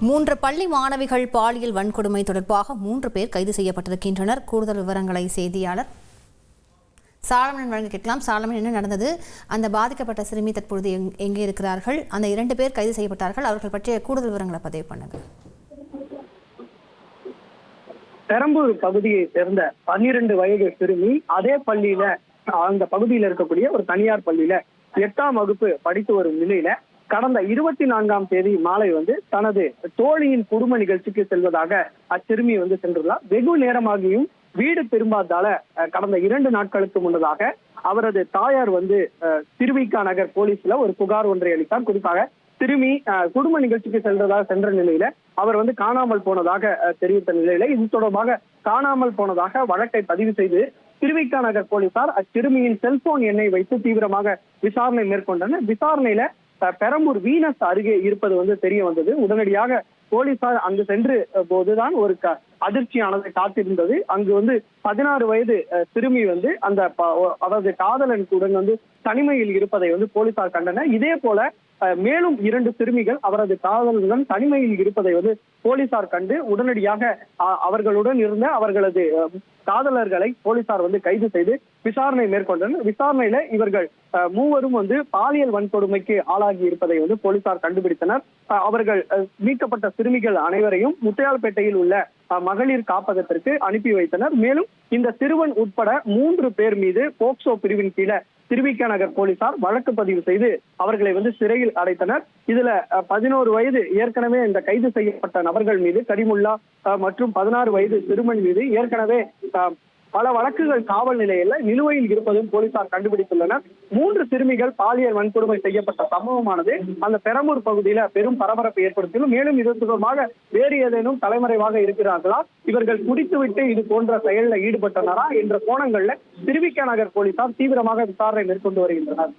மூன்று பள்ளி மாணவிகள் பாலியல் வன்கொடுமை தொடர்பாக மூன்று பேர் கைது செய்யப்பட்டிருக்கின்றனர். கூடுதல் விவரங்களை செய்தியாளர் சாலமன் வழங்க கேட்கலாம். சாலமன் என்ன நடந்தது? அந்த பாதிக்கப்பட்ட சிறுமி தற்பொழுது எங்- எங்கே இருக்கிறார்கள்? அந்த இரண்டு பேர் கைது செய்யப்பட்டார்கள். அவர்கள் பற்றிய கூடுதல் விவரங்களை பதிவு பண்ணுங்க. பெரம்பூர் பகுதியை சேர்ந்த பன்னிரண்டு வயது சிறுமி அதே பள்ளியில அந்த பகுதியில இருக்கக்கூடிய ஒரு தனியார் பள்ளியில எட்டாம் வகுப்பு படித்து வரும் நிலையில கடந்த இருபத்தி நான்காம் தேதி மாலை வந்து தனது தோழியின் குடும்ப நிகழ்ச்சிக்கு செல்வதாக அச்சிறுமி வந்து சென்றுள்ளார் வெகு நேரமாகியும் வீடு திரும்பாதால கடந்த இரண்டு நாட்களுக்கு முன்னதாக அவரது தாயார் வந்து திருவிக்கா நகர் போலீஸ்ல ஒரு புகார் ஒன்றை அளித்தார். குறிப்பாக திரும்பி குடும்ப நிகழ்ச்சிக்கு சென்றதாக சென்ற நிலையில அவர் வந்து காணாமல் போனதாக தெரிவித்த நிலையில இது தொடர்பாக காணாமல் போனதாக வழக்கை பதிவு செய்து திருவிக்கா நகர் போலீசார் அச்சிறுமியின் செல்போன் எண்ணை வைத்து தீவிரமாக விசாரணை மேற்கொண்டனர். விசாரணையில பெரம்பூர் வீனஸ் அருகே இருப்பது வந்து தெரிய வந்தது. உடனடியாக போலீசார் அங்கு சென்று போதுதான் ஒரு அதிர்ச்சியானது காத்திருந்தது. அங்கு வந்து பதினாறு வயது சிறுமி வந்து அந்த அதாவது காதலன் கூட வந்து தனிமையில் இருப்பதை வந்து போலீசார் கண்டனர். இதே போல மேலும் இரண்டு சிறுமிகள் அவரது காதலுடன் தனிமையில் இருப்பதை வந்து போலீசார் கண்டு உடனடியாக அவர்களுடன் இருந்த அவர்களது காதலர்களை போலீசார் வந்து கைது செய்து விசாரணை மேற்கொண்டனர். விசாரணையில இவர்கள் அஹ், மூவரும் வந்து பாலியல் வன்கொடுமைக்கு ஆளாகி இருப்பதை வந்து போலீசார் கண்டுபிடித்தனர். அஹ், அவர்கள் அஹ், மீட்கப்பட்ட சிறுமிகள் அனைவரையும் முத்தையால்பேட்டையில் உள்ள அஹ், மகளிர் காப்பகத்திற்கு அனுப்பி வைத்தனர். மேலும் இந்த சிறுவன் உட்பட மூன்று பேர் மீது போக்சோ பிரிவின் கீழே திருவிக நகர் போலீசார் வழக்கு பதிவு செய்து அவர்களை வந்து சிறையில் அடைத்தனர். இதுல பதினோரு வயது ஏற்கனவே இந்த கைது செய்யப்பட்ட நபர்கள் மீது கரிமுல்லா மற்றும் பதினாறு வயது சிறுமன் மீது ஏற்கனவே பல வழக்குகள் காவல் நிலையில நிலுவையில் இருப்பதும் போலீசார் கண்டுபிடித்துள்ளனர். மூன்று சிறுமிகள் பாலியல் வன்கொடுமை செய்யப்பட்ட சம்பவமானது அந்த பெரம்பூர் பகுதியில பெரும் பரபரப்பை ஏற்படுத்தியும் மேலும் இது தொடர்பாக வேறு ஏதேனும் தலைமறைவாக இருக்கிறார்களா? இவர்கள் குடித்துவிட்டு இது போன்ற செயலில் ஈடுபட்டனரா? என்ற கோணங்கள்ல திருவிக்க நகர் போலீசார் தீவிரமாக விசாரணை மேற்கொண்டு வருகின்றனர்.